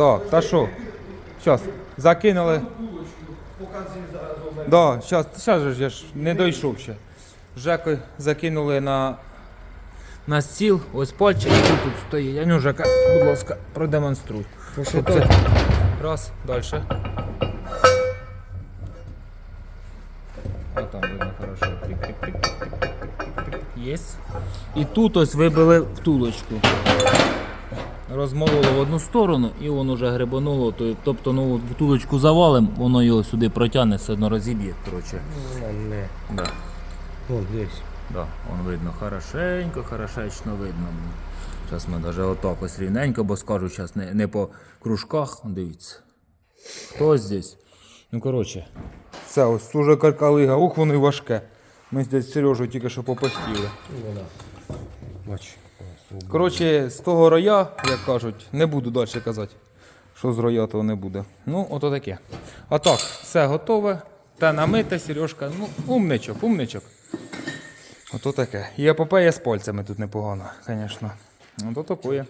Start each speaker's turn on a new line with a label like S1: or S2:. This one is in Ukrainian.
S1: Так, та що? Зараз, закинули. Да, зараз, зараз же ж я ж не дійшов ще. Жеку закинули на, на стіл, ось пальчик який тут стоїть. Я ну, Жека, будь ласка, продемонструй. Щоб це- Раз, далі. А там видно хорошо. Єсть. І тут ось вибили втулочку. Розмололо в одну сторону і воно вже грибануло. Тобто ну, втулочку завалим, воно його сюди протягне, все одно розіб'є. Коротше.
S2: Не.
S1: Да.
S2: Вон десь.
S1: Да, он видно хорошенько, хорошечно видно. Зараз ми навіть отак ось рівненько, бо скажу зараз не, не по кружках. Дивіться. Хто здесь? Ну, коротше. Це ось уже каркалига, ух, воно і важке. Ми здесь з Сережою тільки що попихтіли.
S2: Вона. Бач.
S1: Коротше, з того роя, як кажуть, не буду далі казати, що з роя того не буде. Ну, ото таке. А так, все готове. Та намите, Сережка. Ну, умничок, умничок. Ото таке. І епопея з пальцями тут непогано, звісно. Ото таке.